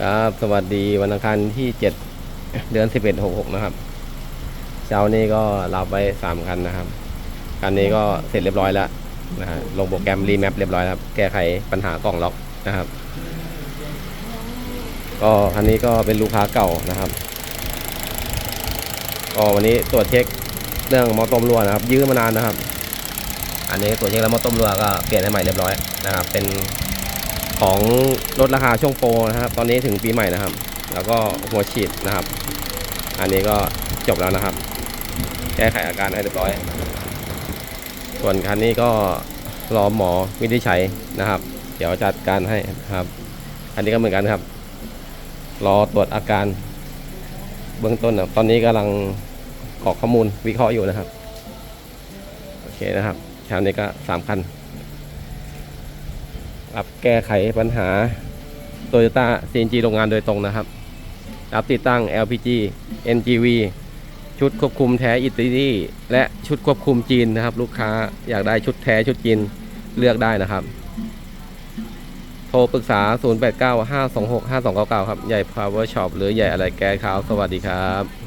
ครับสวัสดีวันอังคารที่7เดือน11 66นะครับ เช้านี้ก็รับไว้3คันนะครับ คันนี้ก็เสร็จเรียบร้อยแล้วนะฮะลงโปรแกรมรีแมปเรียบร้อยแล้วครับ แก้ไขปัญหากล่องล็อกนะครับ ก็คันนี้ก็เป็นลูกค้าเก่านะครับ ก็วันนี้ตรวจเช็คเรื่องมอต้มรั่วนะครับ ยื้อมานานนะครับ อันนี้ตรวจเช็คแล้วมอต้มรั่วก็เปลี่ยนให้ใหม่เรียบร้อยนะครับ เป็น ของลดราคาช่วงโปรนะครับ ตอนนี้ถึงปีใหม่นะครับ แล้วก็หัวฉีดนะครับ อันนี้ก็จบแล้วนะครับ แก้ไขอาการให้เรียบร้อย ส่วนคันนี้ก็รอหมอวินิจฉัยนะครับ เดี๋ยวจัดการให้ครับ อันนี้ก็เหมือนกันครับ รอตรวจอาการเบื้องต้นนะตอนนี้กำลังกรอกข้อมูลวิเคราะห์อยู่นะครับ โอเคนะครับเช้านี้ก็สามคัน รับแก้ไขปัญหา Toyota CNG โรงงานโดยตรงนะครับ รับติดตั้ง LPG NGV ชุดควบคุมแท้อิตาลีและชุดควบคุมจีนนะครับ ลูกค้าอยากได้ชุดแท้ชุดจีนเลือกได้นะครับ โทรปรึกษา 0895265299 ครับ ใหญ่ Power Shop หรือใหญ่อะไรแก้ขาว สวัสดีครับ